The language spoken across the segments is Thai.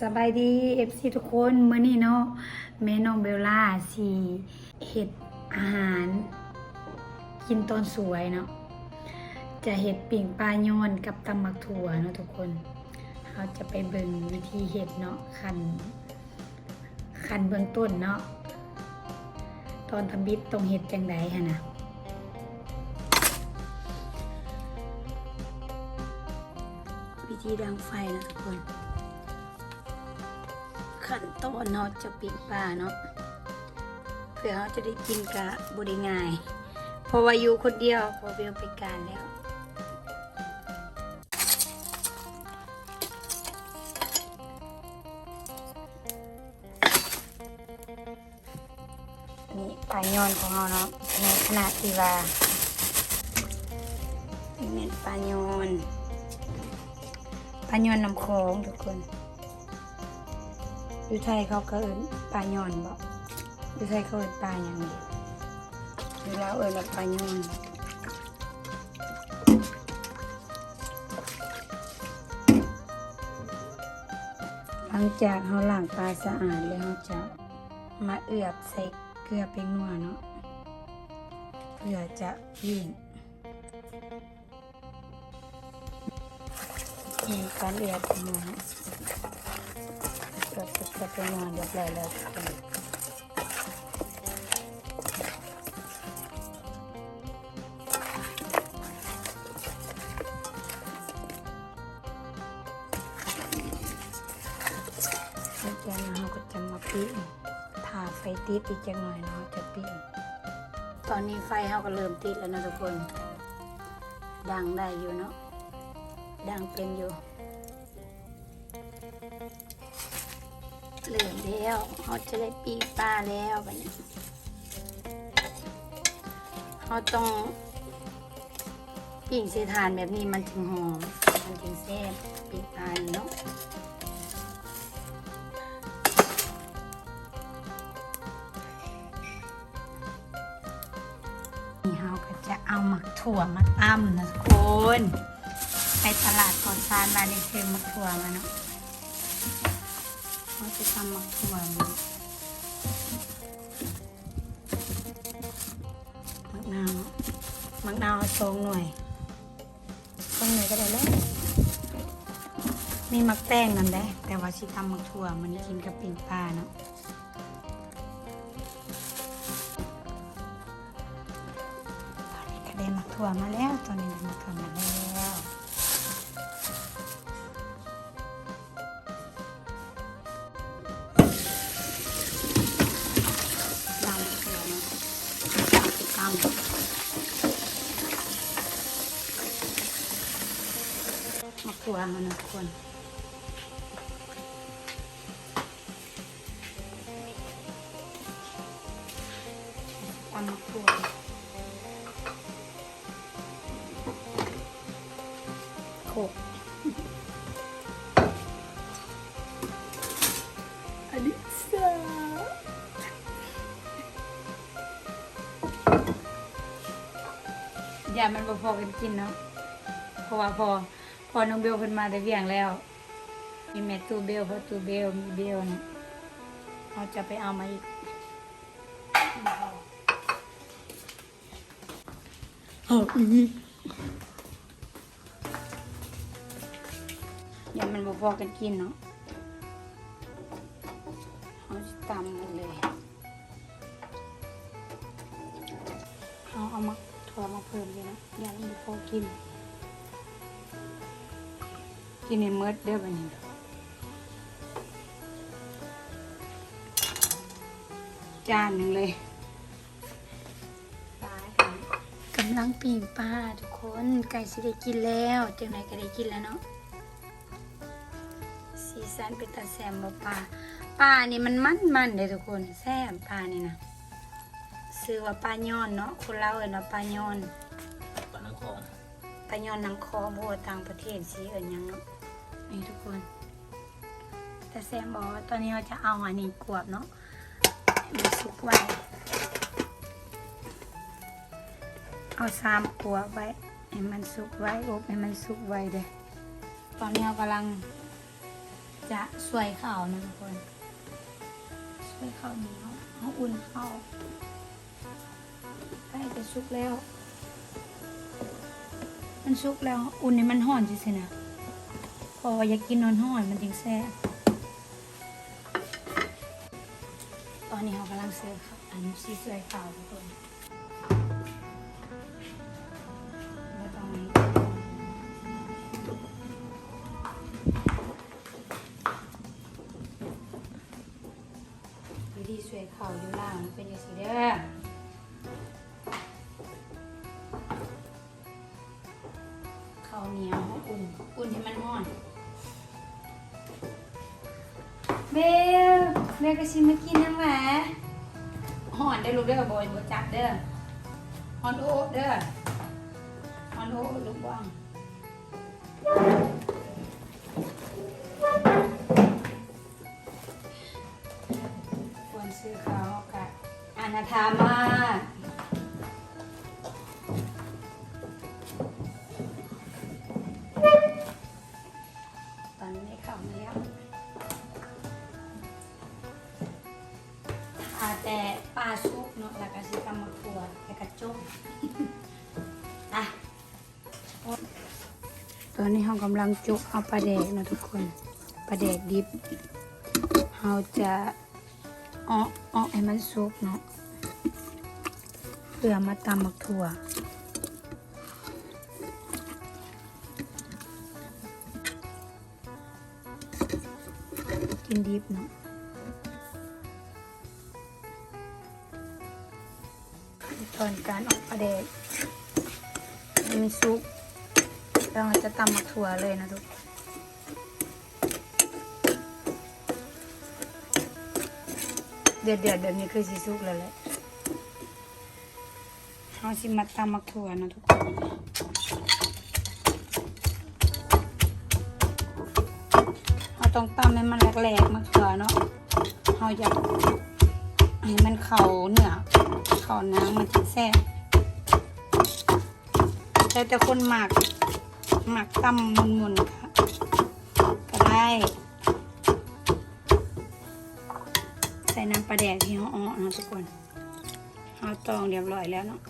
สบายดีเอฟซีทุกคนเมื้อนี้เนาะแม่น้องเบลล่าสิเฮ็ดอาหาร กินตอนสวยเนาะจะเฮ็ดปิ่งปลาโยนกับตำมักถั่วเนาะทุกคนเราจะไปเบิ่งวิธีเฮ็ดเนาะคันคันเบื้องต้นเนาะตอนทำบิดต้องเฮ็ดจังไดหั่นน่ะวิธีดังไฟนะทุกคน ขั้นตอนเนาะจะปิดปลาเนาะเพื่อเขาจะได้กินกะบริง่ายเพราะว่าอยู่คนเดียวพอเบลไปการแล้วนี่ปลายอนของเราเนาะในขนาดที่ว่าเป็นปลายอนปลายอนน้ำโขงทุกคน อยู่ไทยเขาก็เอินปลาย่อนบอกอยู่ไทยเขาเอินปลาอย่างนี้อยู่ลาวเอินว่าปลาย่อนหลังจากเขาล้างปลาสะอาดแล้วเขาจะมาเอือบใส่เกลือเป็นนัวเนาะเพื่อจะยิ่งมีการเอือบเป็นนัว เนาะก็จะเป็นงานเรียบร้อยแล้วทุกคนแล้วจากนั้นเราก็จะมาปิ้งทาไฟติดอีกจังหน่อยเนาะจะปิ้งตอนนี้ไฟเราก็เริ่มติดแล้วนะทุกคน ดังได้อยู่เนาะดังเป็นอยู่ เหลืองแล้วเขาจะได้ปีปลาแล้วบัดนี้เขาต้องปิ้งเสทานแบบนี้มันถึงหอมมันถึงแซ่บปีปลาเนาะนี่เขาก็จะเอาหมักถั่วมาตั้มนะทุกคน ไปตลาดก่อนซานมาในเชิงหมักถั่วมาเนาะ เราจะทำมักถั่วมันมักนาวมักนาวเอาสองหน่วยสองหน่วยก็ได้แล้วมีมักแป้งนั่นแหละแต่ว่าชิทำมักถั่วมันกินกับปิ่งปลาเนาะตอนนี้ก็ได้มักถั่วมาแล้วตอนนี้ได้มักถั่วมาแล้ว มะกรูดมันะทุกคนตำมะกรูดโขกอันนี้สือย่ามันบ่พอกันกินเนาะเพราะว่าพอ อน้องเบลเพิ่นมาได้เวียงแล้ว มีแม่ตู้เบลพอตู้เบลมีเบลเนี่ยเราจะไปเอามาอีกเอาอีกอย่ามันบ่พอกันกินเนาะเอาสิตำกันเลยเอาเอามาถั่วมาเพิ่มเลยนะอย่าให้มันพอกิน กินในเมืดเด้อบันนี้จานหนึ่งเลยกำลังปีนปลาทุกคนไก่สิได้กินแล้วจังไหนก็ได้กินแล้วเนาะสีสันเป็นตาแซมบ่ปลาปลานี่มันมันมันๆเลยทุกคนแซ่บปลานี่นะซื้อว่าปลาย่อนเนาะคนเราเอิ้นว่าปลาย่อนปลานังคองปลาย่อนนังคอบัวต่างประเทศสีเอิ้นหยังเนาะ นี่ทุกคน แต่แซมบอกว่าตอนนี้เราจะเอาอันนี้กวบเนาะมันสุกไว้ เอาสามกวบไว้ให้มันสุกไว้อบให้มันสุกไว้เด้อตอนนี้เรากำลัง จะสวยข้าวนะทุกคนสวยข้าวเหนียวเอาอุ่นข้าวใกล้จะสุกแล้ว มันสุกแล้ว อุ่นนี่มันห่อนจริงๆนะ ออยากกินนอนห่อนมันจึงแซ่บตอนนี้เรากำลังเสิร์ฟครับอันนี้ซีสวยข้าวทุกคนแล้วตอนนี้วิธีช่วยเขาอยู่ล่างเป็นอย่างสีเด้อ แม่ก็ชิมมากินน้ำแหวะหอนได้อลูกเด้อบอยบจับเด้อฮอนโอ๊เด้อฮอนโอ๊ลูกบ้างควรซื้อเขากับอนาถามาก ดแล้วก็จุ่มอะตอนนี้เรากำลังจุกเอาปลาแดกนะทุกคนปลาแดกดิบเราจะเอาเอาให้มันสุกเนาะเพื่อมาตำมักถั่วกินดิบเนาะ ตอนการออกปลาแดกให้มันสุกแล้วเราจะตำมักถั่วเลยนะทุกคนเดือดเดือดๆแบบนี้คือสีสุกแล้วแหละเอาสิมาตำมักถั่วนะทุกคนเราต้องตำให้มันแหลกๆมักถั่วเนาะเราอยากให้มันเข่าเนื้อ ข่าน้ำมันจะแซ่บแต่แต่คนหมักหมักตำมุนๆค่ะก็ได้ ใส่น้ำปลาแดกที่เขาอ้อนะทุกคนเขาตองเรียบร้อยแล้วเนาะ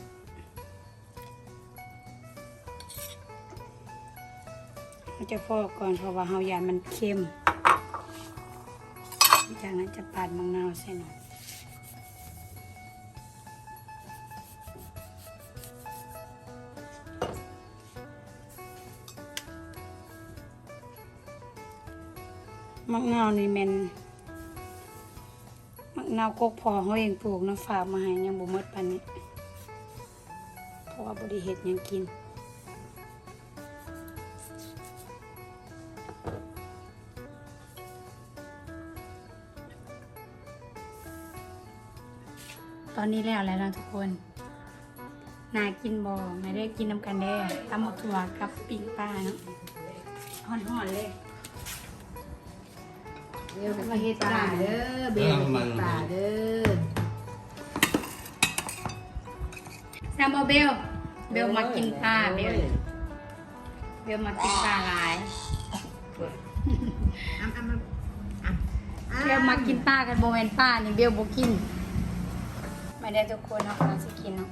เราจะฟอกก่อนเพราะว่าเฮายานมันเค็มจากนั้นจะปาดมะนาวใส่หน่อย มะนาวนี่แมนมะนาวกกพอเขาเองปลูกน้ำฝากมาให้ยังบ่มดปานนี้เพราะว่าบริเฮ็ดยังกินตอนนี้แล้วแล้วนะทุกคน นากินบ่ไม่ได้กินน้ำกันแด้ตำหมกถั่วกับปิ้งปลาเนาะห่อนๆเลย เดี๋ยวมาเฮ็ดปลาเด้อเบลมาเฮ็ดปลาเด้อแซมบเบล เบลมากินปลาเบล เบลมากินปลาหลายอ้ำอ้ำอ้ำเบลมากินปลากันโบแมนปลานี่เบลบ่กินไม่ได้ทุกคนเนาะกำลังจะกินเนาะ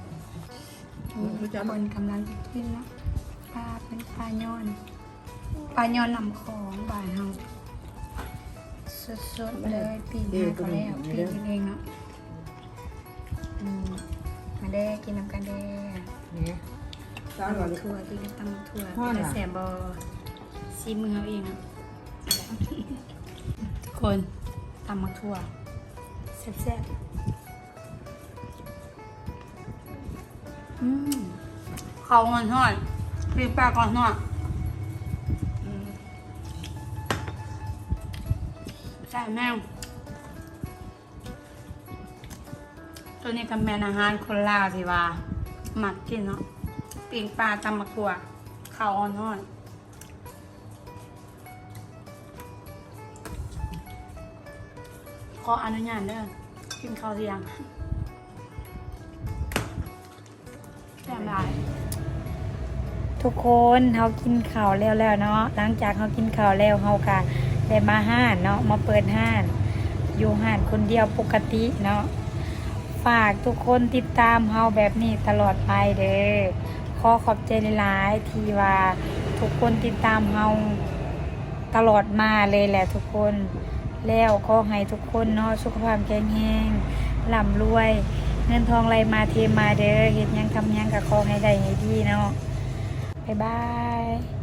ทุกคนกำลังจะกินเนาะปลาเป็นปลาย้อน ปลาย้อนลำของบ้านเฮา สดๆเลยปีนมาก็แล้วปีนกินเองเนาะอืมมาได้กินน้ำกันแด้เนี่ยตอนตำว่าบักถั่วกินกับตำบักถั่วฮ้อนเป็นเหรอแสบบอซีมือเอาเองเนาะทุกคนตำบักถั่วแซ่บๆอืมเขาหอนหอนปีปลาก่อนหอน ใช่แม่ตัวนี้กับแมนอาหารคนลาวสิว่าหมักกินเนาะปิ่งปลาตำบักวเขาอ่อนหอนขออนุญาตเด้อกินข้าวเที่ยงแซ่บหลายทุกคนเขากินข้าวแล้วแล้วเนาะหลังจากเขากินข้าวแล้วเขากะ ได้มาห้านเนาะมาเปิดห้าน อยู่ห้านคนเดียวปกติเนาะฝากทุกคนติดตามเฮาแบบนี้ตลอดไปเด้อขอขอบใจหลายๆทีว่าทุกคนติดตามเฮาตลอดมาเลยแหละทุกคน แล้วขอให้ทุกคนเนาะสุขภาพแข็งแรงร่ำรวย เงินทองไหลมาเทมาเด้อเฮ็ดยังทำยังก็ขอให้ได้ให้ดีเนาะบ๊ายบาย